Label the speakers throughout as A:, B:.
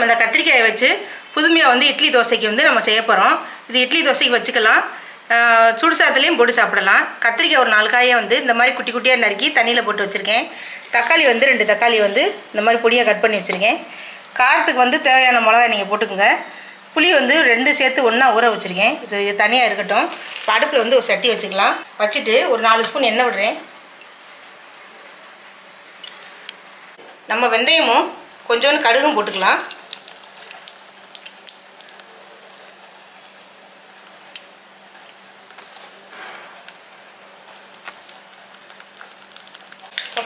A: நம்ம இந்த கத்திரிக்காயை வச்சு புதுமையாக வந்து இட்லி தோசைக்கு வந்து நம்ம செய்ய போகிறோம் இது இட்லி தோசைக்கு வச்சுக்கலாம். சுடு சாதத்துலேயும் போட்டு சாப்பிடலாம். கத்திரிக்காய் ஒரு நாலு காயை வந்து இந்த மாதிரி குட்டி குட்டியாக நறுக்கி தண்ணியில் போட்டு வச்சுருக்கேன். தக்காளி வந்து ரெண்டு தக்காளி வந்து இந்த மாதிரி பொடியாக கட் பண்ணி வச்சுருக்கேன். காரத்துக்கு வந்து தேவையான மிளகா நீங்கள் போட்டுக்கோங்க. புளி வந்து ரெண்டு சேர்த்து ஒன்றா ஊற வச்சுருக்கேன். இது தனியாக இருக்கட்டும். அடுப்பில் வந்து ஒரு சட்டி வச்சுக்கலாம். வச்சுட்டு ஒரு நாலு ஸ்பூன் எண்ணெய் விடுறேன். நம்ம வெந்தயமும் கொஞ்சோண்டு கடுகும் போட்டுக்கலாம்.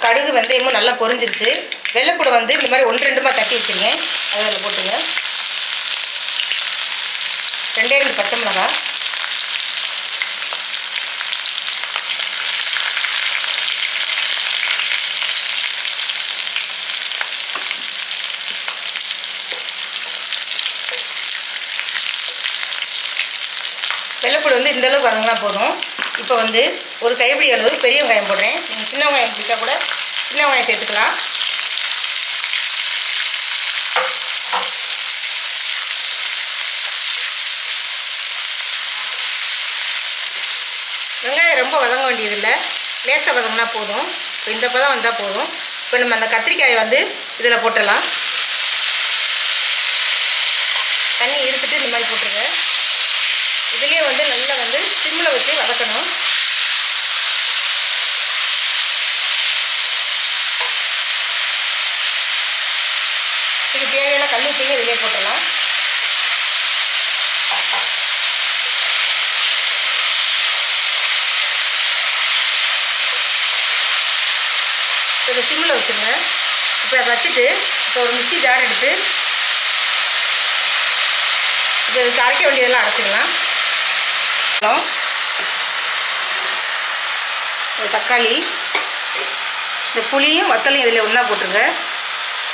A: கடுகு வெந்தயமும் நல்லா பொரிஞ்சிருச்சு. வெள்ளைப்பூடை வந்து இந்த மாதிரி ஒன்று ரெண்டுமா தட்டி வச்சுருங்க. அதில் போட்டுங்க. ரெண்டே ரெண்டு பச்சை மிளகா. வெள்ளைப்பூடு வந்து இந்தளவுக்கு வரங்கன்னா போதும். இப்போ வந்து ஒரு கைப்பிடி அளவு பெரிய வெங்காயம் போடுறேன். நீங்கள் சின்ன வெங்காயம் பிடிச்சா கூட சின்ன வெங்காயம் சேர்த்துக்கலாம். வெங்காயம் ரொம்ப வதங்க வேண்டியதில்லை. லேசாக வதங்கினா போதும். இப்போ இந்த பதம் வந்தால் போதும். இப்போ நம்ம அந்த கத்திரிக்காயை வந்து இதில் போட்டுடலாம். தண்ணி இருத்துட்டு இந்த மாதிரி போட்டுருங்க. இதுலேயே வந்து நல்லா வந்து சிம்மில் வச்சு வதக்கணும் இதுக்கு தேவையான கல் உப்பையும் இதிலே போட்டுடலாம். இதை சிம்மில் வச்சுருங்க. இப்போ அதை வச்சுட்டு இப்போ ஒரு மிக்சி ஜார் எடுத்து இப்போ இதுக்கு அரைக்க வேண்டியதெல்லாம் அரைச்சிக்கலாம் ஹலோ ஒரு தக்காளி இந்த புளியும் வத்தலையும் இதில் ஒன்றா போட்டுருங்க.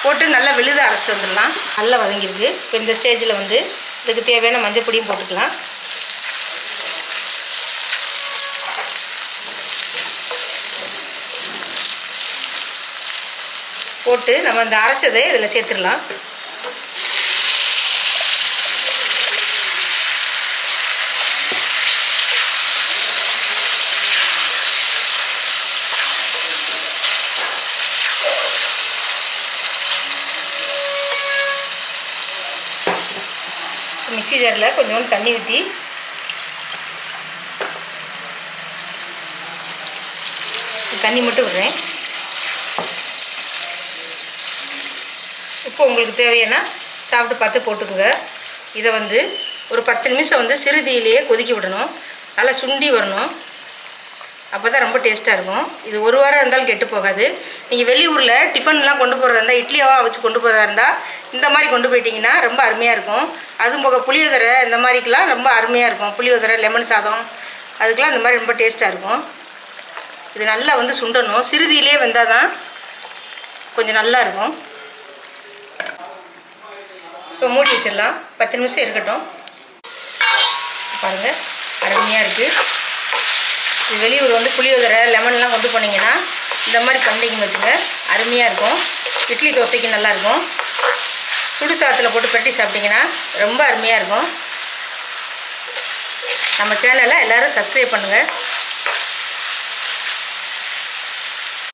A: போட்டு நல்லா விழுத அரைச்சிட்டு வந்துடலாம். நல்லா வதங்கிருக்கு. இப்போ இந்த ஸ்டேஜில் வந்து இதுக்கு தேவையான மஞ்சள் பொடியும் போட்டுக்கலாம். போட்டு நம்ம இந்த அரைச்சதை இதில் சேர்த்துடலாம். மிக்சி ஜாரில் கொஞ்சோண்டு தண்ணி ஊற்றி தண்ணி மட்டும் விடுறேன். உப்பு உங்களுக்கு தேவையான சாப்பிட்டு பார்த்து போட்டுக்கோங்க. இதை வந்து ஒரு பத்து நிமிஷம் வந்து சிறுதியிலேயே கொதிக்க விடணும். நல்லா சுண்டி வரணும். அப்போ தான் ரொம்ப டேஸ்ட்டாக இருக்கும். இது ஒரு வாரம் இருந்தாலும் கெட்டு போகாது. நீங்கள் வெளியூரில் டிஃபன்லாம் கொண்டு போகிறதா இருந்தால் இட்லியாவும் வச்சு கொண்டு போகிறதா இருந்தால் இந்த மாதிரி கொண்டு போயிட்டிங்கன்னா ரொம்ப அருமையாக இருக்கும். அதுவும் போக புளியோதரை இந்த மாதிரிக்கெலாம் ரொம்ப அருமையாக இருக்கும். புளியோதரை லெமன் சாதம் அதுக்கெலாம் இந்த மாதிரி ரொம்ப டேஸ்ட்டாக இருக்கும். இது நல்லா வந்து சுண்டணும். சிறுதியிலே வந்தால் தான் கொஞ்சம் நல்லா இருக்கும். இப்போ மூடி வச்சிடலாம். பத்து நிமிஷம் இருக்கட்டும். பாருங்கள் அருமையாக இருக்குது வெளியூர் வந்து புளியோதரை லெமன்லாம் கொண்டு போனீங்கன்னா இந்த மாதிரி பண்ணிங்கன்னு வச்சுங்க. அருமையாக இருக்கும். இட்லி தோசைக்கு நல்லாயிருக்கும் சுடு சாதத்தில் போட்டு பெட்டி சாப்பிட்டிங்கன்னா ரொம்ப அருமையாக இருக்கும். நம்ம சேனலை எல்லோரும் சப்ஸ்கிரைப் பண்ணுங்கள்